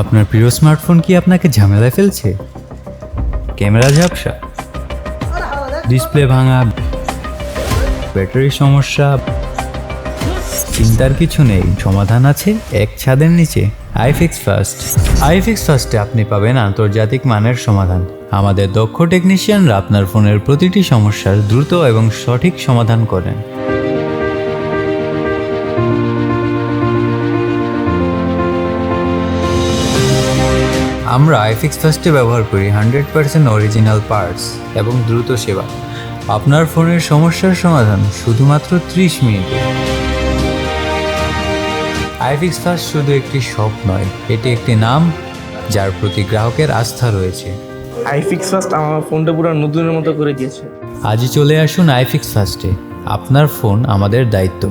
আপনার প্রিয় স্মার্টফোন কি আপনাকে ঝামেলায় ফেলছে? ক্যামেরা ঝাপসা ডিসপ্লে ভাঙা ব্যাটারির সমস্যা, চিন্তার কিছু নেই, সমাধান আছে এক ছাদের নিচে। আইফিক্স ফার্স্ট আইফিক্স ফার্স্টে আপনি পাবেন আন্তর্জাতিক মানের সমাধান। আমাদের দক্ষ টেকনিশিয়ানরা আপনার ফোনের প্রতিটি সমস্যার দ্রুত এবং সঠিক সমাধান করেন। আমরা আইফিক্স ফার্স্টে ব্যবহার করি হান্ড্রেড পার্সেন্ট অরিজিনাল পার্টস এবং দ্রুত সেবা। আপনার ফোনের সমস্যার সমাধান শুধুমাত্র ত্রিশ মিনিটে। আইফিক্স ফার্স্ট শুধু একটি শপ নয় এটি একটি নাম যার প্রতি গ্রাহকের আস্থা রয়েছে। আইফিক্স ফার্স্ট আমার ফোনটা পুরো নতুনের মতো করে দিয়েছে। আজই চলে আসুন আইফিক্স ফার্স্টে আপনার ফোন আমাদের দায়িত্ব।